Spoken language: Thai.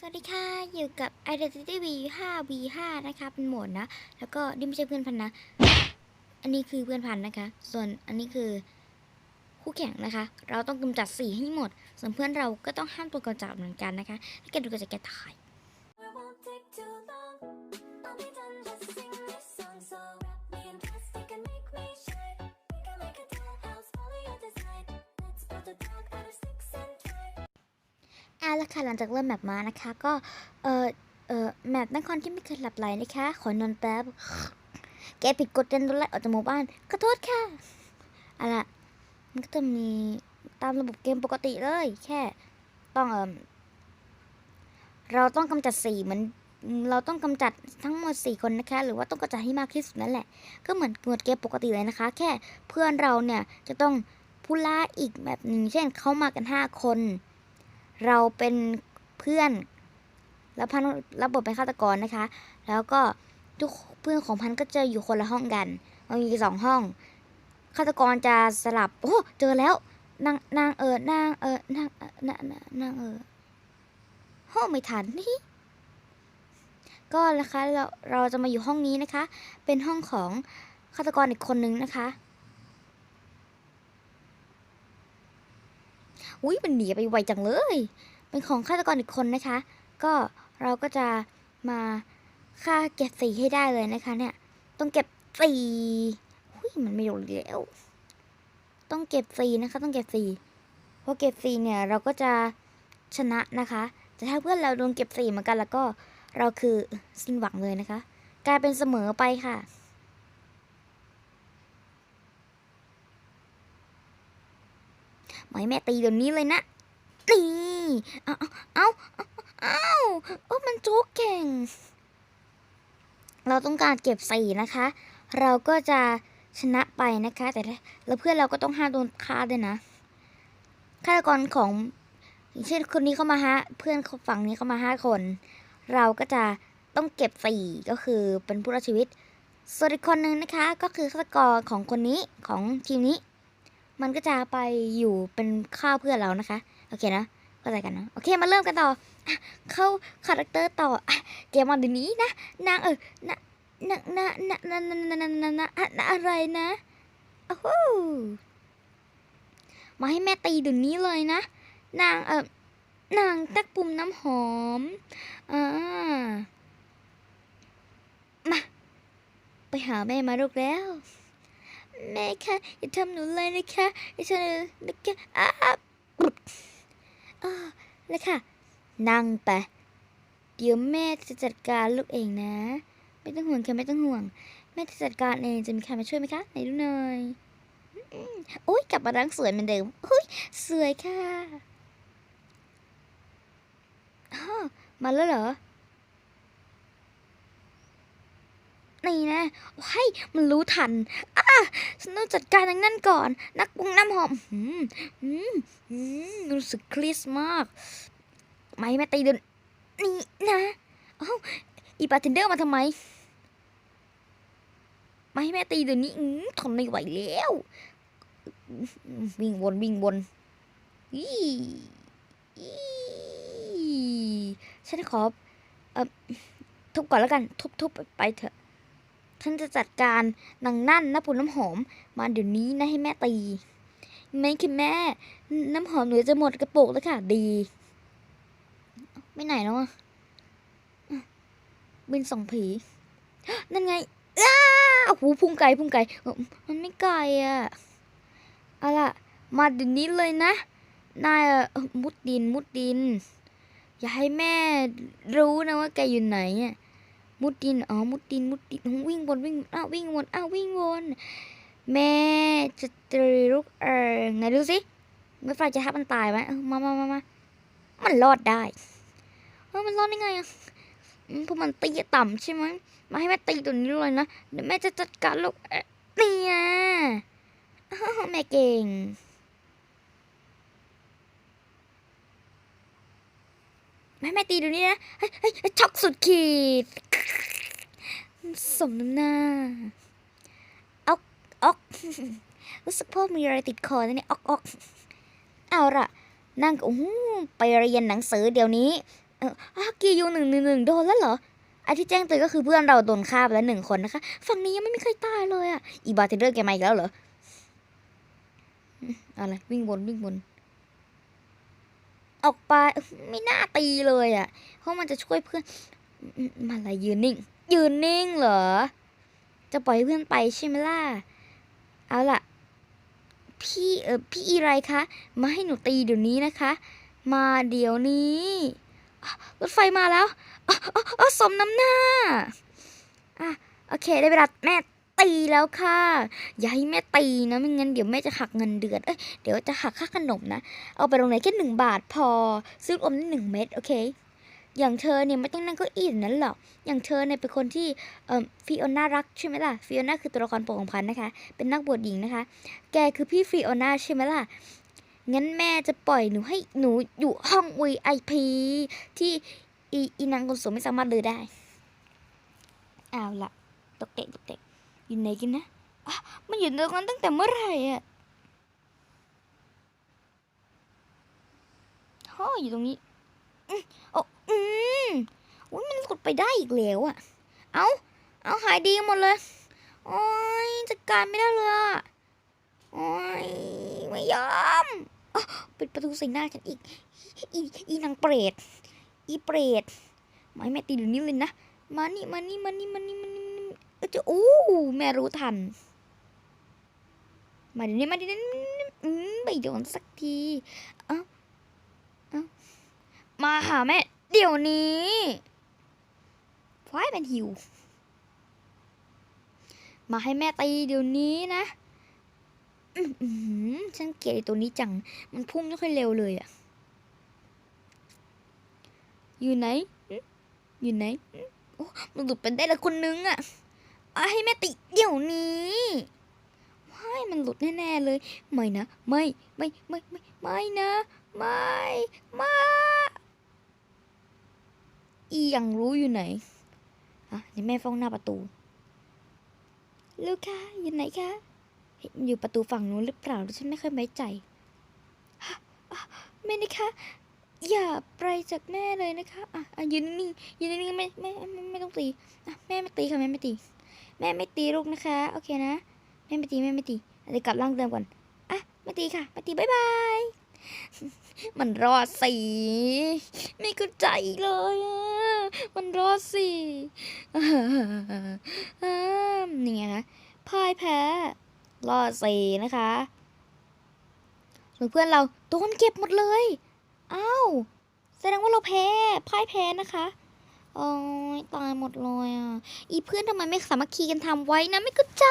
สวัสดีค่ะ อยู่กับ Identity V 5 V 5นะคะ เป็นโหมดนะ แล้วก็นี่ไม่ใช่เพื่อนพันนะ อันนี้คือเพื่อนพันนะคะ ส่วนอันนี้คือคู่แข่งนะคะ เราต้องกำจัดสีให้หมด ส่วนเพื่อนเราก็ต้องห้ามตัวกำจัดเหมือนกันนะคะถ้าแกดูก็จะแกตาย It won't take too long. I'll be done just sing this song. So อะแล้วค่ะหลังจากเริ่มแมปมานะคะ ก็เออเออแมปนครที่ไม่เคยหลับไหลนะคะ ขอนอนแป๊บ แกผิดกฎเดินโดนไล่ออกจากหมู่บ้านขอโทษค่ะอาล่ะมันก็จะมีตามระบบเกมปกติเลย แค่ ต้องเออเราต้องกำจัดสี่เหมือนเราต้องกำจัดทั้งหมดสี่คนนะคะ หรือว่าต้องกำจัดให้มากที่สุดนั่นแหละ ก็เหมือนเหมือนเกมปกติเลยนะคะ แค่เพื่อนเราเนี่ยจะต้องผู้ล่าอีกแบบหนึ่งเช่นเขามากันห้าคน เราเป็นเพื่อนแล้วพันรับบทเป็นฆาตกรนะคะ แล้วก็ทุกเพื่อนของพันก็จะอยู่คนละห้องกันมันมีสองห้องฆาตกรจะสลับโอ้เจอแล้วนางนางเออนางเออนางเออนางนางนางเออห้องไม่ทันนี่ก็นะคะเราเราจะมาอยู่ห้องนี้นะคะ เป็นห้องของฆาตกรอีกคนนึงนะคะ อุ้ยมันหนีไปไวจังเลย เป็นของฆาตกรอีกคนนะคะ ก็เราก็จะมาฆ่าเก็บสีให้ได้เลยนะคะ เนี่ย ต้องเก็บสีอุ้ยมันไม่โดนแล้ว ต้องเก็บสีนะคะ ต้องเก็บสีเพราะเก็บสีเนี่ยเราก็จะชนะนะคะ แต่ถ้าเพื่อนเราโดนเก็บสีเหมือนกันแล้วก็เราคือสิ้นหวังเลยนะคะ กลายเป็นเสมอไปค่ะ หมายแม่ตีเดี๋ยวนี้เลยนะนี่เอาเอาเอาเอามันจุกเก่ง เราต้องการเก็บสี่นะคะ เราก็จะชนะไปนะคะ แต่แล้วเพื่อนเราก็ต้องห้าโดนฆ่าด้วยนะฆาตกรของเช่นคนนี้เข้ามาฮะเพื่อนฝั่งนี้เข้ามาห้าคน เราก็จะต้องเก็บสี่ก็คือเป็นผู้รอดชีวิตส่วนอีกคนนึงนะคะ ก็คือฆาตกรของคนนี้ของทีมนี้ มันก็จะไปอยู่เป็นข้าวเพื่อนเรานะคะ โอเคนะเข้าใจกันนะ โอเค มาเริ่มกันต่อ เข้าคาแรคเตอร์ต่อเกมวันเดี๋ยวนี้นะ นางเออนานางนางนางนางนางนางนางอะไรนะโอ้โหมาให้แม่ตีเดี๋ยวนี้เลยนะ นางเออนางตักปุ่มน้ำหอมอ่ามา ไปหาแม่มาลูกแล้ว แม่คะอย่าทำหนูเลยนะคะอย่าทำหนูนะคะอ้าปุ๊บอ้าวแล้วค่ะ นั่งไป เดี๋ยวแม่จะจัดการลูกเองนะ ไม่ต้องห่วงค่ะไม่ต้องห่วง แม่จะจัดการเองจะมีใครมาช่วยไหมคะไหนดูหน่อยโอ้ยกลับมารังสวยเหมือนเดิมโอ้ยสวยค่ะอ้าวมาแล้วเหรอ นี่นะว้ยมันรู้ทันอะฉันต้องจัดการอย่างนั้นก่อน นักปรุงน้ำหอมอืมอืมอืมรู้สึกครียดมาก ไม่แม่ตีเดินนี่นะเอ้าอีบาร์เทนเดอร์มาทำไม ไม่แม่ตีเดี๋ยวนี้อื้อทนไม่ไหวแล้ว วิ่งวนวิ่งวนอีอีฉันขอเอ่อทุบก่อนแล้วกัน ทุบทุบไปเถอะ ฉันจะจัดการนางนั่นน้ำปูน้ำหอม มาเดี๋ยวนี้นะให้แม่ตีไม่คือแม่ น้ำหอมหนูจะหมดกระปุกแล้วค่ะ ดี ไม่ไหนแล้วอะบินส่องผี นั่นไงอ้าโอ้โหพุ่งไกลพุ่งไกล มันไม่ไกลอะเอาล่ะ มาเดี๋ยวนี้เลยนะ นายมุดดินมุดดิน อย่าให้แม่รู้นะว่าแกอยู่ไหนอะ มุดดิน อ๋อ มุดดิน มุดดิน วิ่งวนวิ่ง อ้าว วิ่งวน อ้าว วิ่งวน แม่จะตรีลูกเออไหนดูสิไม่ไฟจะทับมันตายไหมมามามามามันรอดได้เออมันรอดได้ไงอะพราะมันตีต่ำใช่ไหมมาให้แม่ตีตัวนี้เลยนะเดี๋ยวแม่จะจัดการลูกเออนี่อะอ้าวแม่เก่งแม่แม่ตีดูนี่นะเฮ้ยเฮ้ยช็อกสุดขีด สมน้ำหน้าออกออกรู้สึกพ่อมีอะไรติดคอนะเนี่ยออกออกเอาละนั่งโอ้โหไปเรียนหนังสือเดี๋ยวนี้เออฮักกี้ยูหนึ่งหนึ่งหนึ่งโดนแล้วเหรอไอที่แจ้งเตือนก็คือเพื่อนเราโดนฆ่าไปแล้วหนึ่งคนนะคะ ฝั่งนี้ยังไม่มีใครตายเลยอะ อีบาร์เทเดอร์แกมาอีกแล้วเหรอ อะไร วิ่งบนวิ่งบนออกไปไม่น่าตีเลยอะ เพราะมันจะช่วยเพื่อน มันอะไรยืนนิ่ง ยืนนิ่งเหรอ จะปล่อยเพื่อนไปใช่ไหมล่ะ เอาล่ะ พี่เออพี่อีไรคะ มาให้หนูตีเดี๋ยวนี้นะคะ มาเดี๋ยวนี้รถไฟมาแล้วอ๋ออ๋ออ๋อสมน้ำหน้าอะโอเค ได้เวลาแม่ตีแล้วค่ะ อย่าให้แม่ตีนะไม่งั้นเดี๋ยวแม่จะหักเงินเดือนเอ้ยเดี๋ยวจะหักค่าขนมนะ เอาไปโรงเรียนแค่หนึ่งบาทพอ ซื้ออมได้หนึ่งเม็ดโอเค อย่างเธอเนี่ยไม่ต้องนั่งเก้าอี้แบบนั้นหรอก อย่างเธอเนี่ยเป็นคนที่เอ่อฟิโอน่ารักใช่ไหมล่ะ ฟิโอน่าคือตัวละครโปรดของพันนะคะ เป็นนักบวชหญิงนะคะ แกคือพี่ฟิโอน่าใช่ไหมล่ะ งั้นแม่จะปล่อยหนูให้หนูอยู่ห้อง VIP ที่อีอีนางคนสวยไม่สามารถเลยได้เอาละตกเตะตกเตะอยู่ไหนกันนะอะมันอยู่ตรงนั้นตั้งแต่เมื่อไหร่อะฮ่ออยู่ตรงนี้อืมโอ้ อืมอุ้ยมันหลุดไปได้อีกแล้วอะเอาเอาหายดีหมดเลย โอ้ยจัดการไม่ได้เลยอะโอ้ยไม่ยอมปิดประตูใส่หน้าฉันอีก อีอีนางเปรต อีเปรตไม่แม่ตีเดี๋ยวนี้เลยนะ มานี่มานี่มานี่มานี่มานี่มานี่เอ้ยจะอู้แม่รู้ทัน มาเดี๋ยวนี้มาเดี๋ยวนี้อืมไปโดนสักที เอ้า เอ้า มาหาแม่ เดี๋ยวนี้ฟ้ายเป็นหิว มาให้แม่ตีเดี๋ยวนี้นะฉันเกลียดตัวนี้จัง มันพุ่งไม่ค่อยเร็วเลยอะอยู่ไหน อยู่ไหน โอ้มันหลุดไปได้ละคนนึงอะเอาให้แม่ติเดี๋ยวนี้ว้ายมันหลุดแน่ๆเลย ไม่นะ ไม่ ไม่ ไม่ ไม่ ไม่นะ ไม่ ไม่ อียังรู้อยู่ไหนอะเดี๋ยวแม่ฟ้องหน้าประตู ลูกคะอยู่ไหนคะมันอยู่ประตูฝั่งนู้นหรือเปล่าฉันไม่ค่อยไว้ใจแม่นะคะ อย่าไปจากแม่เลยนะคะอะอะยืนนิ่งยืนนิ่งไม่ไม่ไม่ไม่ต้องตีอะแม่ไม่ตีค่ะแม่ไม่ตี แม่ไม่ตีลูกนะคะ โอเคนะแม่ไม่ตีแม่ไม่ตีเดี๋ยวกลับร่างเดิมก่อนอะไม่ตีค่ะไม่ตีบายบาย มันรอดสิไม่เข้าใจเลยอะมันรอดสิอ่านี่ไงคะพ่ายแพ้รอดสีนะคะส่วนเพื่อนเราโดนเก็บหมดเลยอ้าวแสดงว่าเราแพ้พ่ายแพ้นะคะโอ้ยตายหมดเลยอะ อีเพื่อนทำไมไม่สามัคคีกันทำไว้นะไม่เข้าใจ